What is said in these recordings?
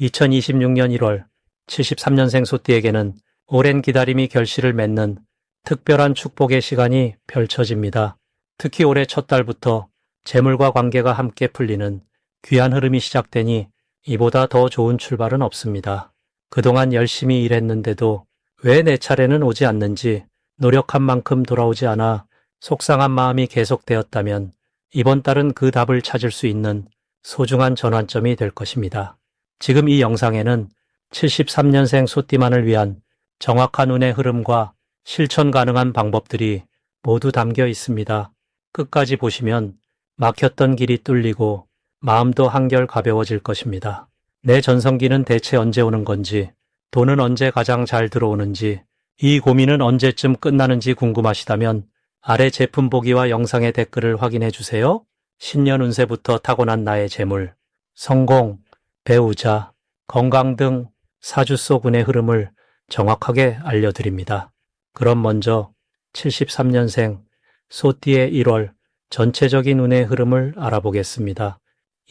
2026년 1월 73년생 소띠에게는 오랜 기다림이 결실을 맺는 특별한 축복의 시간이 펼쳐집니다. 특히 올해 첫 달부터 재물과 관계가 함께 풀리는 귀한 흐름이 시작되니 이보다 더 좋은 출발은 없습니다. 그동안 열심히 일했는데도 왜 내 차례는 오지 않는지 노력한 만큼 돌아오지 않아 속상한 마음이 계속되었다면 이번 달은 그 답을 찾을 수 있는 소중한 전환점이 될 것입니다. 지금 이 영상에는 73년생 소띠만을 위한 정확한 운의 흐름과 실천 가능한 방법들이 모두 담겨 있습니다. 끝까지 보시면 막혔던 길이 뚫리고 마음도 한결 가벼워질 것입니다. 내 전성기는 대체 언제 오는 건지, 돈은 언제 가장 잘 들어오는지, 이 고민은 언제쯤 끝나는지 궁금하시다면 아래 제품 보기와 영상의 댓글을 확인해 주세요. 신년 운세부터 타고난 나의 재물, 성공, 배우자, 건강 등 사주 속 운의 흐름을 정확하게 알려드립니다. 그럼 먼저 73년생 소띠의 1월 전체적인 운의 흐름을 알아보겠습니다.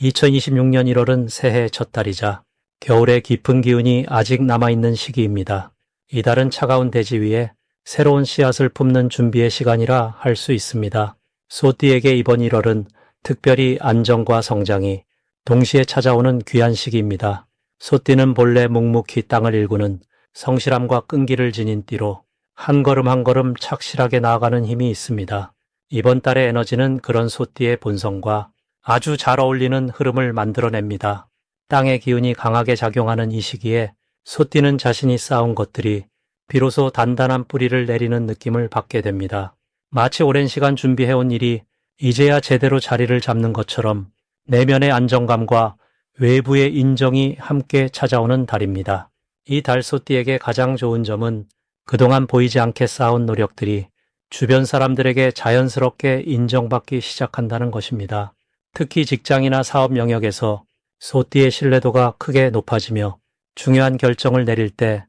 2026년 1월은 새해 첫 달이자 겨울의 깊은 기운이 아직 남아있는 시기입니다. 이달은 차가운 대지 위에 새로운 씨앗을 품는 준비의 시간이라 할 수 있습니다. 소띠에게 이번 1월은 특별히 안정과 성장이 동시에 찾아오는 귀한 시기입니다. 소띠는 본래 묵묵히 땅을 일구는 성실함과 끈기를 지닌 띠로 한 걸음 한 걸음 착실하게 나아가는 힘이 있습니다. 이번 달의 에너지는 그런 소띠의 본성과 아주 잘 어울리는 흐름을 만들어냅니다. 땅의 기운이 강하게 작용하는 이 시기에 소띠는 자신이 쌓은 것들이 비로소 단단한 뿌리를 내리는 느낌을 받게 됩니다. 마치 오랜 시간 준비해온 일이 이제야 제대로 자리를 잡는 것처럼 내면의 안정감과 외부의 인정이 함께 찾아오는 달입니다. 이 달 소띠에게 가장 좋은 점은 그동안 보이지 않게 쌓은 노력들이 주변 사람들에게 자연스럽게 인정받기 시작한다는 것입니다. 특히 직장이나 사업 영역에서 소띠의 신뢰도가 크게 높아지며 중요한 결정을 내릴 때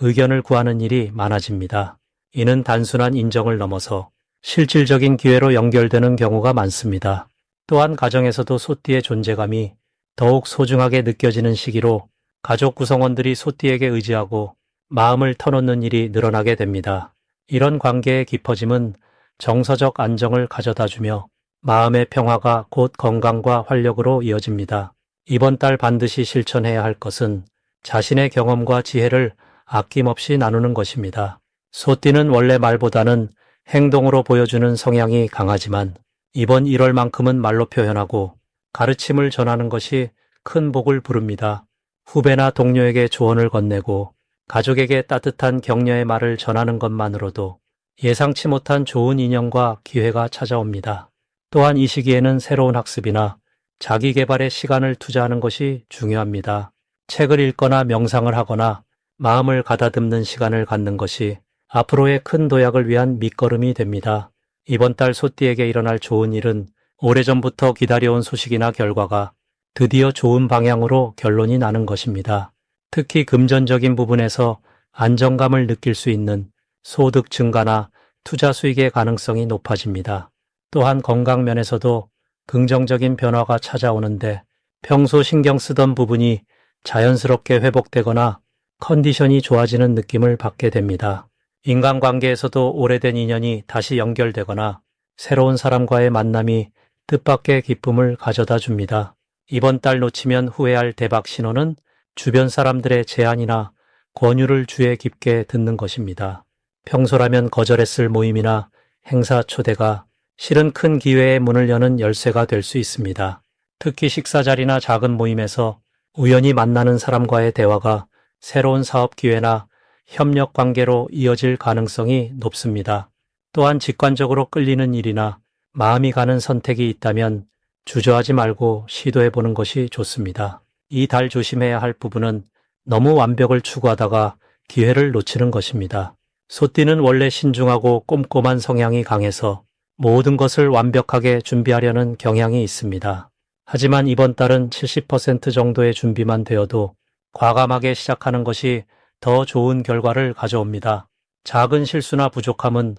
의견을 구하는 일이 많아집니다. 이는 단순한 인정을 넘어서 실질적인 기회로 연결되는 경우가 많습니다. 또한 가정에서도 소띠의 존재감이 더욱 소중하게 느껴지는 시기로 가족 구성원들이 소띠에게 의지하고 마음을 터놓는 일이 늘어나게 됩니다. 이런 관계의 깊어짐은 정서적 안정을 가져다 주며 마음의 평화가 곧 건강과 활력으로 이어집니다. 이번 달 반드시 실천해야 할 것은 자신의 경험과 지혜를 아낌없이 나누는 것입니다. 소띠는 원래 말보다는 행동으로 보여주는 성향이 강하지만 이번 1월만큼은 말로 표현하고 가르침을 전하는 것이 큰 복을 부릅니다. 후배나 동료에게 조언을 건네고 가족에게 따뜻한 격려의 말을 전하는 것만으로도 예상치 못한 좋은 인연과 기회가 찾아옵니다. 또한 이 시기에는 새로운 학습이나 자기 개발에 시간을 투자하는 것이 중요합니다. 책을 읽거나 명상을 하거나 마음을 가다듬는 시간을 갖는 것이 앞으로의 큰 도약을 위한 밑거름이 됩니다. 이번 달 소띠에게 일어날 좋은 일은 오래전부터 기다려온 소식이나 결과가 드디어 좋은 방향으로 결론이 나는 것입니다. 특히 금전적인 부분에서 안정감을 느낄 수 있는 소득 증가나 투자 수익의 가능성이 높아집니다. 또한 건강 면에서도 긍정적인 변화가 찾아오는데 평소 신경 쓰던 부분이 자연스럽게 회복되거나 컨디션이 좋아지는 느낌을 받게 됩니다. 인간관계에서도 오래된 인연이 다시 연결되거나 새로운 사람과의 만남이 뜻밖의 기쁨을 가져다 줍니다. 이번 달 놓치면 후회할 대박 신호는 주변 사람들의 제안이나 권유를 주에 깊게 듣는 것입니다. 평소라면 거절했을 모임이나 행사 초대가 실은 큰 기회의 문을 여는 열쇠가 될 수 있습니다. 특히 식사 자리나 작은 모임에서 우연히 만나는 사람과의 대화가 새로운 사업 기회나 협력 관계로 이어질 가능성이 높습니다. 또한 직관적으로 끌리는 일이나 마음이 가는 선택이 있다면 주저하지 말고 시도해 보는 것이 좋습니다. 이 달 조심해야 할 부분은 너무 완벽을 추구하다가 기회를 놓치는 것입니다. 소띠는 원래 신중하고 꼼꼼한 성향이 강해서 모든 것을 완벽하게 준비하려는 경향이 있습니다. 하지만 이번 달은 70% 정도의 준비만 되어도 과감하게 시작하는 것이 더 좋은 결과를 가져옵니다. 작은 실수나 부족함은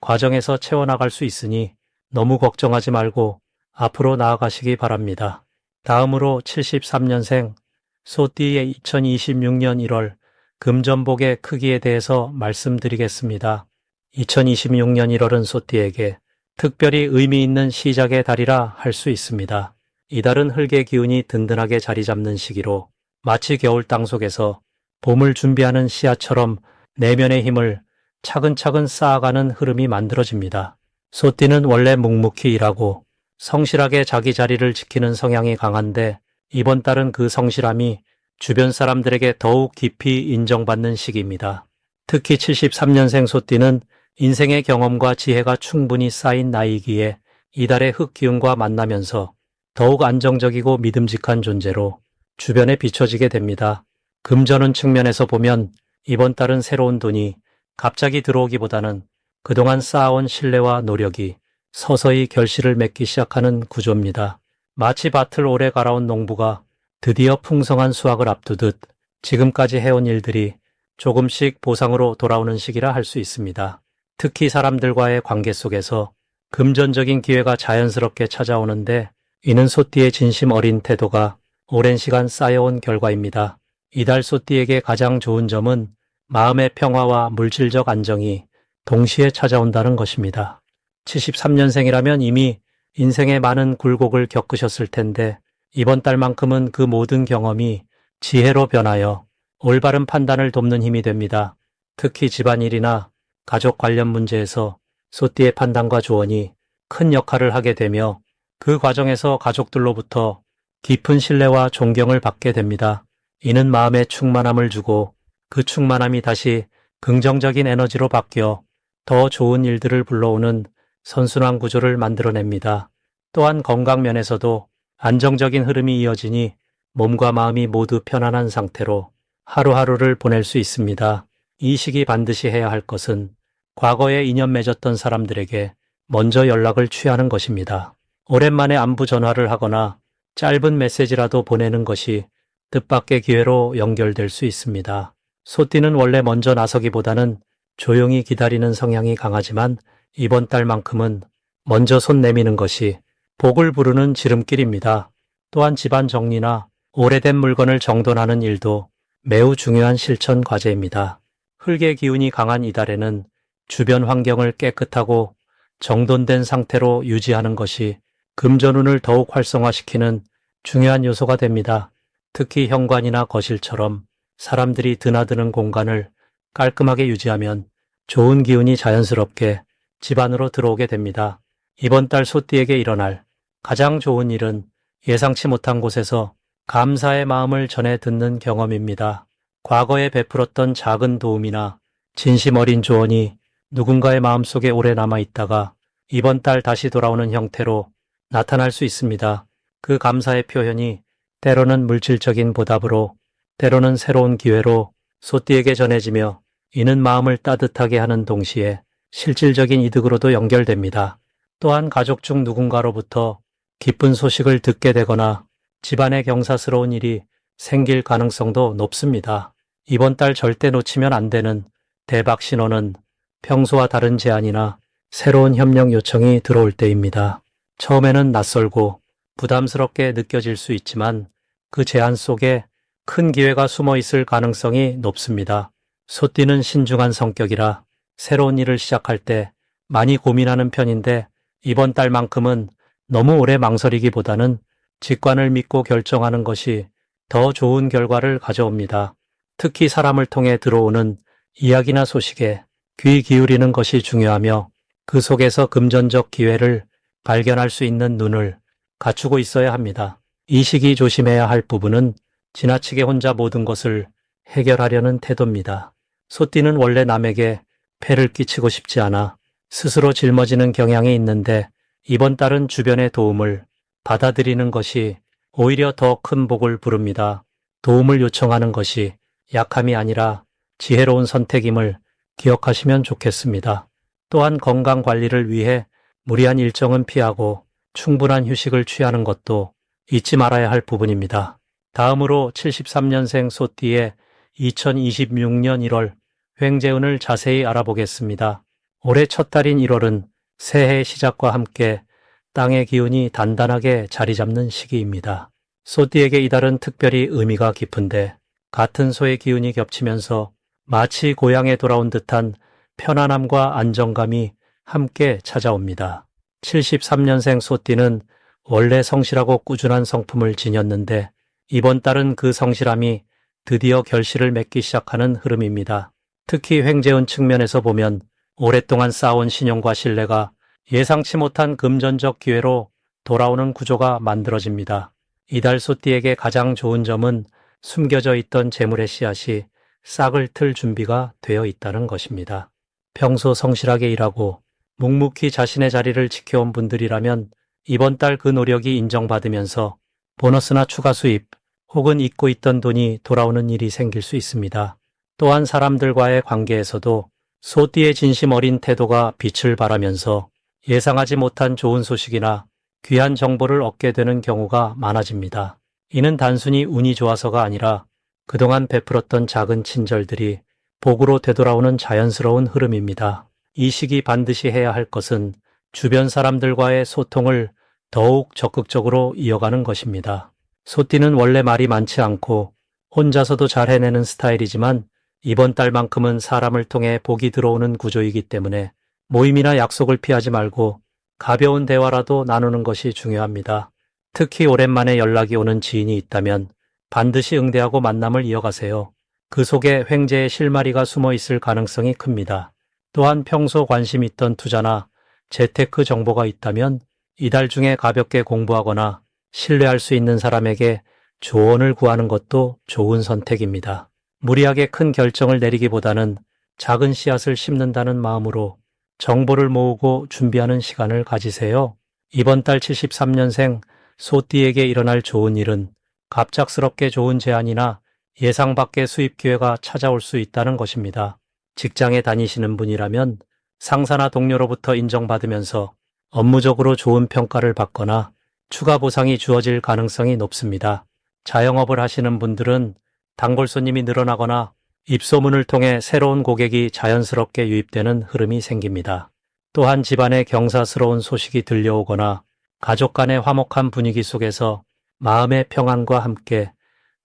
과정에서 채워나갈 수 있으니 너무 걱정하지 말고 앞으로 나아가시기 바랍니다. 다음으로 73년생 소띠의 2026년 1월 금전복의 크기에 대해서 말씀드리겠습니다. 2026년 1월은 소띠에게 특별히 의미 있는 시작의 달이라 할 수 있습니다. 이달은 흙의 기운이 든든하게 자리 잡는 시기로 마치 겨울 땅 속에서 봄을 준비하는 씨앗처럼 내면의 힘을 차근차근 쌓아가는 흐름이 만들어집니다. 소띠는 원래 묵묵히 일하고 성실하게 자기 자리를 지키는 성향이 강한데 이번 달은 그 성실함이 주변 사람들에게 더욱 깊이 인정받는 시기입니다. 특히 73년생 소띠는 인생의 경험과 지혜가 충분히 쌓인 나이기에 이달의 흙기운과 만나면서 더욱 안정적이고 믿음직한 존재로 주변에 비춰지게 됩니다. 금전운 측면에서 보면 이번 달은 새로운 돈이 갑자기 들어오기보다는 그동안 쌓아온 신뢰와 노력이 서서히 결실을 맺기 시작하는 구조입니다. 마치 밭을 오래 갈아온 농부가 드디어 풍성한 수확을 앞두듯 지금까지 해온 일들이 조금씩 보상으로 돌아오는 시기라 할 수 있습니다. 특히 사람들과의 관계 속에서 금전적인 기회가 자연스럽게 찾아오는데 이는 소띠의 진심 어린 태도가 오랜 시간 쌓여온 결과입니다. 이달 소띠에게 가장 좋은 점은 마음의 평화와 물질적 안정이 동시에 찾아온다는 것입니다. 73년생이라면 이미 인생의 많은 굴곡을 겪으셨을 텐데 이번 달만큼은 그 모든 경험이 지혜로 변하여 올바른 판단을 돕는 힘이 됩니다. 특히 집안일이나 가족 관련 문제에서 소띠의 판단과 조언이 큰 역할을 하게 되며 그 과정에서 가족들로부터 깊은 신뢰와 존경을 받게 됩니다. 이는 마음에 충만함을 주고 그 충만함이 다시 긍정적인 에너지로 바뀌어 더 좋은 일들을 불러오는 선순환 구조를 만들어냅니다. 또한 건강 면에서도 안정적인 흐름이 이어지니 몸과 마음이 모두 편안한 상태로 하루하루를 보낼 수 있습니다. 이 시기 반드시 해야 할 것은 과거에 인연 맺었던 사람들에게 먼저 연락을 취하는 것입니다. 오랜만에 안부 전화를 하거나 짧은 메시지라도 보내는 것이 뜻밖의 기회로 연결될 수 있습니다. 소띠는 원래 먼저 나서기보다는 조용히 기다리는 성향이 강하지만 이번 달만큼은 먼저 손 내미는 것이 복을 부르는 지름길입니다. 또한 집안 정리나 오래된 물건을 정돈하는 일도 매우 중요한 실천 과제입니다. 흙의 기운이 강한 이달에는 주변 환경을 깨끗하고 정돈된 상태로 유지하는 것이 금전운을 더욱 활성화시키는 중요한 요소가 됩니다. 특히 현관이나 거실처럼 사람들이 드나드는 공간을 깔끔하게 유지하면 좋은 기운이 자연스럽게 집 안으로 들어오게 됩니다. 이번 달 소띠에게 일어날 가장 좋은 일은 예상치 못한 곳에서 감사의 마음을 전해 듣는 경험입니다. 과거에 베풀었던 작은 도움이나 진심 어린 조언이 누군가의 마음속에 오래 남아 있다가 이번 달 다시 돌아오는 형태로 나타날 수 있습니다. 그 감사의 표현이 때로는 물질적인 보답으로 때로는 새로운 기회로 소띠에게 전해지며 이는 마음을 따뜻하게 하는 동시에 실질적인 이득으로도 연결됩니다. 또한 가족 중 누군가로부터 기쁜 소식을 듣게 되거나 집안에 경사스러운 일이 생길 가능성도 높습니다. 이번 달 절대 놓치면 안 되는 대박 신호는 평소와 다른 제안이나 새로운 협력 요청이 들어올 때입니다. 처음에는 낯설고 부담스럽게 느껴질 수 있지만 그 제안 속에 큰 기회가 숨어 있을 가능성이 높습니다. 소띠는 신중한 성격이라 새로운 일을 시작할 때 많이 고민하는 편인데 이번 달만큼은 너무 오래 망설이기보다는 직관을 믿고 결정하는 것이 더 좋은 결과를 가져옵니다. 특히 사람을 통해 들어오는 이야기나 소식에 귀 기울이는 것이 중요하며 그 속에서 금전적 기회를 발견할 수 있는 눈을 갖추고 있어야 합니다. 이 시기 조심해야 할 부분은 지나치게 혼자 모든 것을 해결하려는 태도입니다. 소띠는 원래 남에게 폐를 끼치고 싶지 않아 스스로 짊어지는 경향이 있는데 이번 달은 주변의 도움을 받아들이는 것이 오히려 더 큰 복을 부릅니다. 도움을 요청하는 것이 약함이 아니라 지혜로운 선택임을 기억하시면 좋겠습니다. 또한 건강 관리를 위해 무리한 일정은 피하고 충분한 휴식을 취하는 것도 잊지 말아야 할 부분입니다. 다음으로 73년생 소띠의 2026년 1월 횡재운을 자세히 알아보겠습니다. 올해 첫 달인 1월은 새해 시작과 함께 땅의 기운이 단단하게 자리 잡는 시기입니다. 소띠에게 이달은 특별히 의미가 깊은데 같은 소의 기운이 겹치면서 마치 고향에 돌아온 듯한 편안함과 안정감이 함께 찾아옵니다. 73년생 소띠는 원래 성실하고 꾸준한 성품을 지녔는데 이번 달은 그 성실함이 드디어 결실을 맺기 시작하는 흐름입니다. 특히 횡재운 측면에서 보면 오랫동안 쌓아온 신용과 신뢰가 예상치 못한 금전적 기회로 돌아오는 구조가 만들어집니다. 이달 소띠에게 가장 좋은 점은 숨겨져 있던 재물의 씨앗이 싹을 틀 준비가 되어 있다는 것입니다. 평소 성실하게 일하고 묵묵히 자신의 자리를 지켜온 분들이라면 이번 달 그 노력이 인정받으면서 보너스나 추가 수입 혹은 잊고 있던 돈이 돌아오는 일이 생길 수 있습니다. 또한 사람들과의 관계에서도 소띠의 진심 어린 태도가 빛을 발하면서 예상하지 못한 좋은 소식이나 귀한 정보를 얻게 되는 경우가 많아집니다. 이는 단순히 운이 좋아서가 아니라 그동안 베풀었던 작은 친절들이 복으로 되돌아오는 자연스러운 흐름입니다. 이 시기 반드시 해야 할 것은 주변 사람들과의 소통을 더욱 적극적으로 이어가는 것입니다. 소띠는 원래 말이 많지 않고 혼자서도 잘 해내는 스타일이지만 이번 달만큼은 사람을 통해 복이 들어오는 구조이기 때문에 모임이나 약속을 피하지 말고 가벼운 대화라도 나누는 것이 중요합니다. 특히 오랜만에 연락이 오는 지인이 있다면 반드시 응대하고 만남을 이어가세요. 그 속에 횡재의 실마리가 숨어 있을 가능성이 큽니다. 또한 평소 관심 있던 투자나 재테크 정보가 있다면 이달 중에 가볍게 공부하거나 신뢰할 수 있는 사람에게 조언을 구하는 것도 좋은 선택입니다. 무리하게 큰 결정을 내리기보다는 작은 씨앗을 심는다는 마음으로 정보를 모으고 준비하는 시간을 가지세요. 이번 달 73년생 소띠에게 일어날 좋은 일은 갑작스럽게 좋은 제안이나 예상 밖의 수입 기회가 찾아올 수 있다는 것입니다. 직장에 다니시는 분이라면 상사나 동료로부터 인정받으면서 업무적으로 좋은 평가를 받거나 추가 보상이 주어질 가능성이 높습니다. 자영업을 하시는 분들은 단골 손님이 늘어나거나 입소문을 통해 새로운 고객이 자연스럽게 유입되는 흐름이 생깁니다. 또한 집안에 경사스러운 소식이 들려오거나 가족 간의 화목한 분위기 속에서 마음의 평안과 함께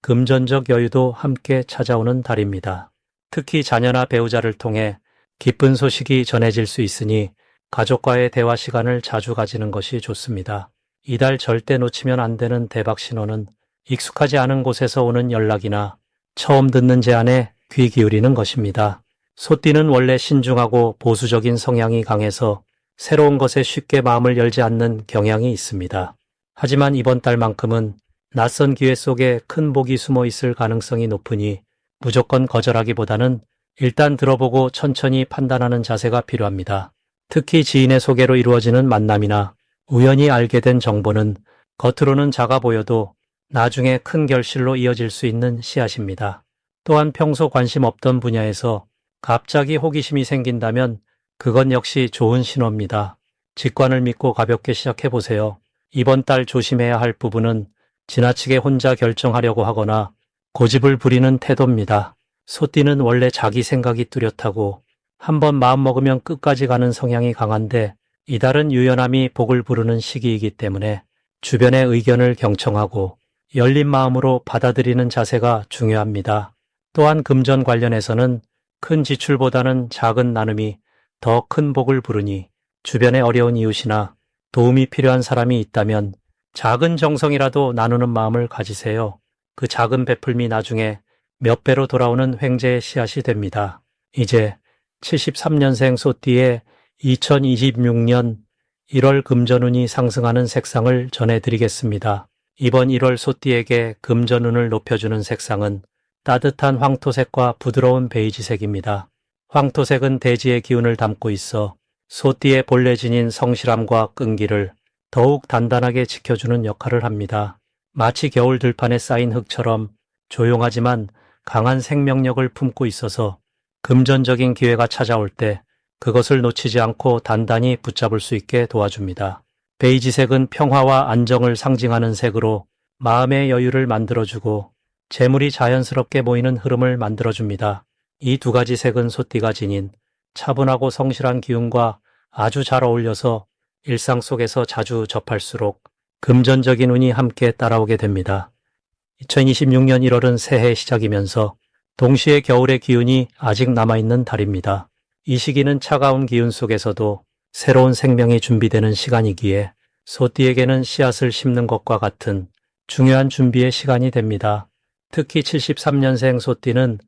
금전적 여유도 함께 찾아오는 달입니다. 특히 자녀나 배우자를 통해 기쁜 소식이 전해질 수 있으니 가족과의 대화 시간을 자주 가지는 것이 좋습니다. 이달 절대 놓치면 안 되는 대박 신호는 익숙하지 않은 곳에서 오는 연락이나 처음 듣는 제안에 귀 기울이는 것입니다. 소띠는 원래 신중하고 보수적인 성향이 강해서 새로운 것에 쉽게 마음을 열지 않는 경향이 있습니다. 하지만 이번 달만큼은 낯선 기회 속에 큰 복이 숨어 있을 가능성이 높으니 무조건 거절하기보다는 일단 들어보고 천천히 판단하는 자세가 필요합니다. 특히 지인의 소개로 이루어지는 만남이나 우연히 알게 된 정보는 겉으로는 작아 보여도 나중에 큰 결실로 이어질 수 있는 씨앗입니다. 또한 평소 관심 없던 분야에서 갑자기 호기심이 생긴다면 그건 역시 좋은 신호입니다. 직관을 믿고 가볍게 시작해 보세요. 이번 달 조심해야 할 부분은 지나치게 혼자 결정하려고 하거나 고집을 부리는 태도입니다. 소띠는 원래 자기 생각이 뚜렷하고 한번 마음먹으면 끝까지 가는 성향이 강한데 이달은 유연함이 복을 부르는 시기이기 때문에 주변의 의견을 경청하고 열린 마음으로 받아들이는 자세가 중요합니다. 또한 금전 관련해서는 큰 지출보다는 작은 나눔이 더 큰 복을 부르니 주변에 어려운 이웃이나 도움이 필요한 사람이 있다면 작은 정성이라도 나누는 마음을 가지세요. 그 작은 베풀미 나중에 몇 배로 돌아오는 횡재의 씨앗이 됩니다. 이제 73년생 소띠의 2026년 1월 금전운이 상승하는 색상을 전해드리겠습니다. 이번 1월 소띠에게 금전운을 높여주는 색상은 따뜻한 황토색과 부드러운 베이지색입니다. 황토색은 대지의 기운을 담고 있어 소띠의 본래 지닌 성실함과 끈기를 더욱 단단하게 지켜주는 역할을 합니다. 마치 겨울 들판에 쌓인 흙처럼 조용하지만 강한 생명력을 품고 있어서 금전적인 기회가 찾아올 때 그것을 놓치지 않고 단단히 붙잡을 수 있게 도와줍니다. 베이지색은 평화와 안정을 상징하는 색으로 마음의 여유를 만들어주고 재물이 자연스럽게 모이는 흐름을 만들어줍니다. 이 두 가지 색은 소띠가 지닌 차분하고 성실한 기운과 아주 잘 어울려서 일상 속에서 자주 접할수록 금전적인 운이 함께 따라오게 됩니다. 2026년 1월은 새해 시작이면서 동시에 겨울의 기운이 아직 남아있는 달입니다. 이 시기는 차가운 기운 속에서도 새로운 생명이 준비되는 시간이기에 소띠에게는 씨앗을 심는 것과 같은 중요한 준비의 시간이 됩니다. 특히 73년생 소띠는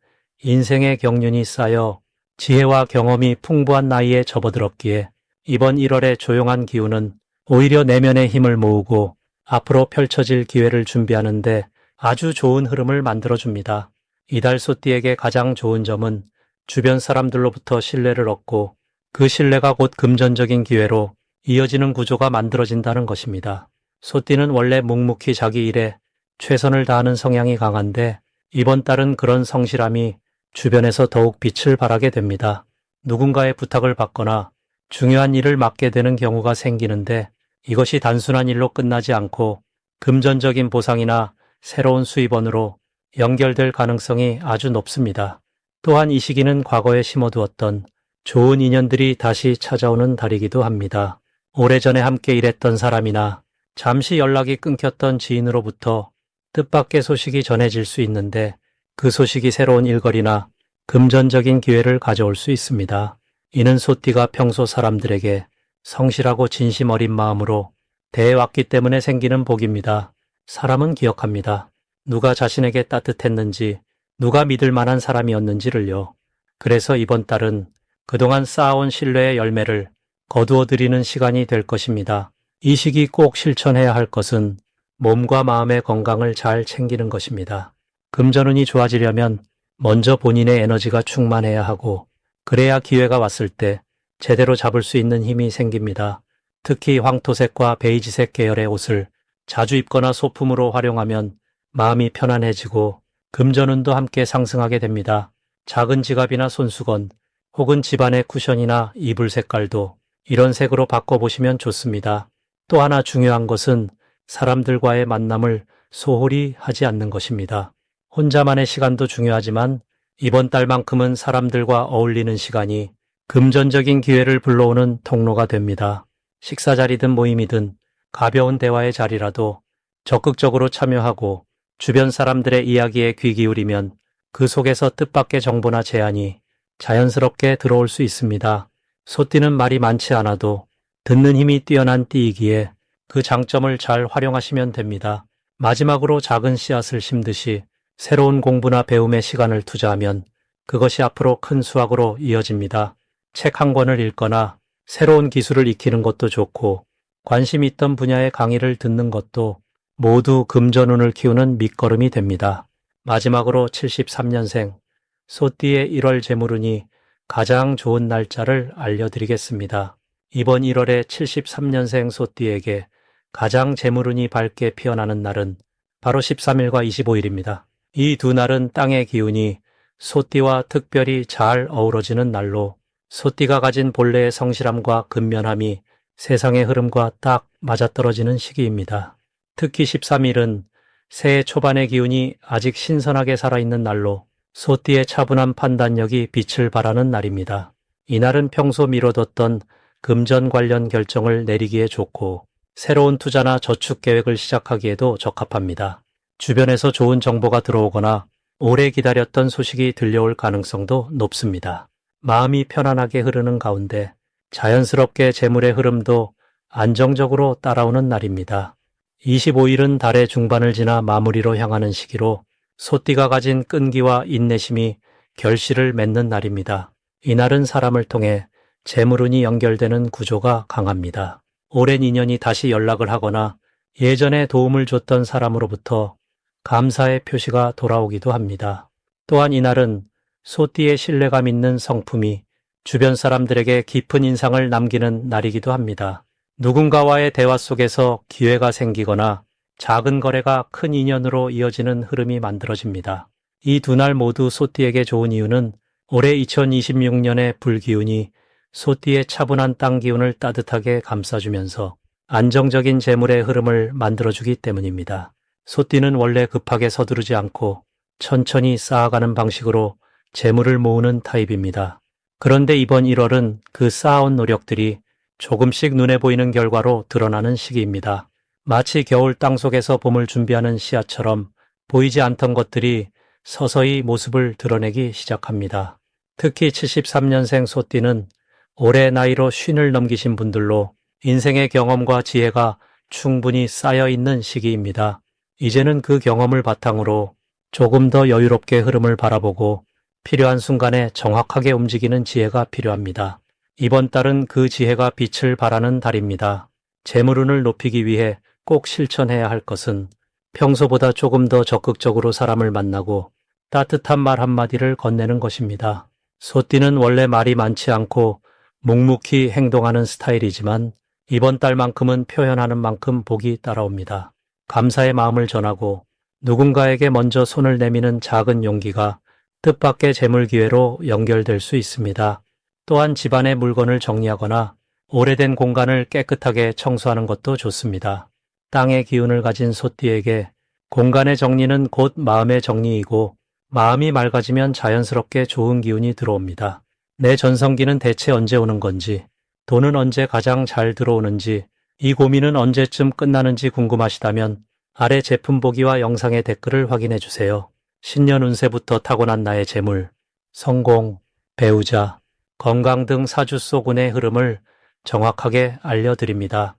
인생의 경륜이 쌓여 지혜와 경험이 풍부한 나이에 접어들었기에 이번 1월의 조용한 기운은 오히려 내면의 힘을 모으고 앞으로 펼쳐질 기회를 준비하는데 아주 좋은 흐름을 만들어줍니다. 이달 소띠에게 가장 좋은 점은 주변 사람들로부터 신뢰를 얻고 그 신뢰가 곧 금전적인 기회로 이어지는 구조가 만들어진다는 것입니다. 소띠는 원래 묵묵히 자기 일에 최선을 다하는 성향이 강한데 이번 달은 그런 성실함이 주변에서 더욱 빛을 발하게 됩니다. 누군가의 부탁을 받거나 중요한 일을 맡게 되는 경우가 생기는데 이것이 단순한 일로 끝나지 않고 금전적인 보상이나 새로운 수입원으로 연결될 가능성이 아주 높습니다. 또한 이 시기는 과거에 심어두었던 좋은 인연들이 다시 찾아오는 달이기도 합니다. 오래전에 함께 일했던 사람이나 잠시 연락이 끊겼던 지인으로부터 뜻밖의 소식이 전해질 수 있는데 그 소식이 새로운 일거리나 금전적인 기회를 가져올 수 있습니다. 이는 소띠가 평소 사람들에게 성실하고 진심 어린 마음으로 대해왔기 때문에 생기는 복입니다. 사람은 기억합니다. 누가 자신에게 따뜻했는지, 누가 믿을 만한 사람이었는지를요. 그래서 이번 달은 그동안 쌓아온 신뢰의 열매를 거두어 드리는 시간이 될 것입니다. 이 시기 꼭 실천해야 할 것은 몸과 마음의 건강을 잘 챙기는 것입니다. 금전운이 좋아지려면 먼저 본인의 에너지가 충만해야 하고 그래야 기회가 왔을 때 제대로 잡을 수 있는 힘이 생깁니다. 특히 황토색과 베이지색 계열의 옷을 자주 입거나 소품으로 활용하면 마음이 편안해지고 금전운도 함께 상승하게 됩니다. 작은 지갑이나 손수건 혹은 집안의 쿠션이나 이불 색깔도 이런 색으로 바꿔보시면 좋습니다. 또 하나 중요한 것은 사람들과의 만남을 소홀히 하지 않는 것입니다. 혼자만의 시간도 중요하지만 이번 달만큼은 사람들과 어울리는 시간이 금전적인 기회를 불러오는 통로가 됩니다. 식사 자리든 모임이든 가벼운 대화의 자리라도 적극적으로 참여하고 주변 사람들의 이야기에 귀 기울이면 그 속에서 뜻밖의 정보나 제안이 자연스럽게 들어올 수 있습니다. 소띠는 말이 많지 않아도 듣는 힘이 뛰어난 띠이기에 그 장점을 잘 활용하시면 됩니다. 마지막으로 작은 씨앗을 심듯이 새로운 공부나 배움의 시간을 투자하면 그것이 앞으로 큰 수확으로 이어집니다. 책 한 권을 읽거나 새로운 기술을 익히는 것도 좋고 관심 있던 분야의 강의를 듣는 것도 모두 금전운을 키우는 밑거름이 됩니다. 마지막으로 73년생 소띠의 1월 재물운이 가장 좋은 날짜를 알려드리겠습니다. 이번 1월에 73년생 소띠에게 가장 재물운이 밝게 피어나는 날은 바로 13일과 25일입니다. 이 두 날은 땅의 기운이 소띠와 특별히 잘 어우러지는 날로 소띠가 가진 본래의 성실함과 근면함이 세상의 흐름과 딱 맞아떨어지는 시기입니다. 특히 13일은 새해 초반의 기운이 아직 신선하게 살아있는 날로 소띠의 차분한 판단력이 빛을 발하는 날입니다. 이날은 평소 미뤄뒀던 금전 관련 결정을 내리기에 좋고 새로운 투자나 저축 계획을 시작하기에도 적합합니다. 주변에서 좋은 정보가 들어오거나 오래 기다렸던 소식이 들려올 가능성도 높습니다. 마음이 편안하게 흐르는 가운데 자연스럽게 재물의 흐름도 안정적으로 따라오는 날입니다. 25일은 달의 중반을 지나 마무리로 향하는 시기로 소띠가 가진 끈기와 인내심이 결실을 맺는 날입니다. 이날은 사람을 통해 재물운이 연결되는 구조가 강합니다. 오랜 인연이 다시 연락을 하거나 예전에 도움을 줬던 사람으로부터 감사의 표시가 돌아오기도 합니다. 또한 이날은 소띠의 신뢰감 있는 성품이 주변 사람들에게 깊은 인상을 남기는 날이기도 합니다. 누군가와의 대화 속에서 기회가 생기거나 작은 거래가 큰 인연으로 이어지는 흐름이 만들어집니다. 이 두 날 모두 소띠에게 좋은 이유는 올해 2026년의 불기운이 소띠의 차분한 땅 기운을 따뜻하게 감싸주면서 안정적인 재물의 흐름을 만들어주기 때문입니다. 소띠는 원래 급하게 서두르지 않고 천천히 쌓아가는 방식으로 재물을 모으는 타입입니다. 그런데 이번 1월은 그 쌓아온 노력들이 조금씩 눈에 보이는 결과로 드러나는 시기입니다. 마치 겨울 땅속에서 봄을 준비하는 씨앗처럼 보이지 않던 것들이 서서히 모습을 드러내기 시작합니다. 특히 73년생 소띠는 올해 나이로 쉰을 넘기신 분들로 인생의 경험과 지혜가 충분히 쌓여 있는 시기입니다. 이제는 그 경험을 바탕으로 조금 더 여유롭게 흐름을 바라보고 필요한 순간에 정확하게 움직이는 지혜가 필요합니다. 이번 달은 그 지혜가 빛을 발하는 달입니다. 재물운을 높이기 위해 꼭 실천해야 할 것은 평소보다 조금 더 적극적으로 사람을 만나고 따뜻한 말 한마디를 건네는 것입니다. 소띠는 원래 말이 많지 않고 묵묵히 행동하는 스타일이지만 이번 달만큼은 표현하는 만큼 복이 따라옵니다. 감사의 마음을 전하고 누군가에게 먼저 손을 내미는 작은 용기가 뜻밖의 재물 기회로 연결될 수 있습니다. 또한 집안의 물건을 정리하거나 오래된 공간을 깨끗하게 청소하는 것도 좋습니다. 땅의 기운을 가진 소띠에게 공간의 정리는 곧 마음의 정리이고 마음이 맑아지면 자연스럽게 좋은 기운이 들어옵니다. 내 전성기는 대체 언제 오는 건지, 돈은 언제 가장 잘 들어오는지, 이 고민은 언제쯤 끝나는지 궁금하시다면 아래 제품 보기와 영상의 댓글을 확인해 주세요. 신년 운세부터 타고난 나의 재물, 성공, 배우자, 건강 등 사주 속 운의 흐름을 정확하게 알려드립니다.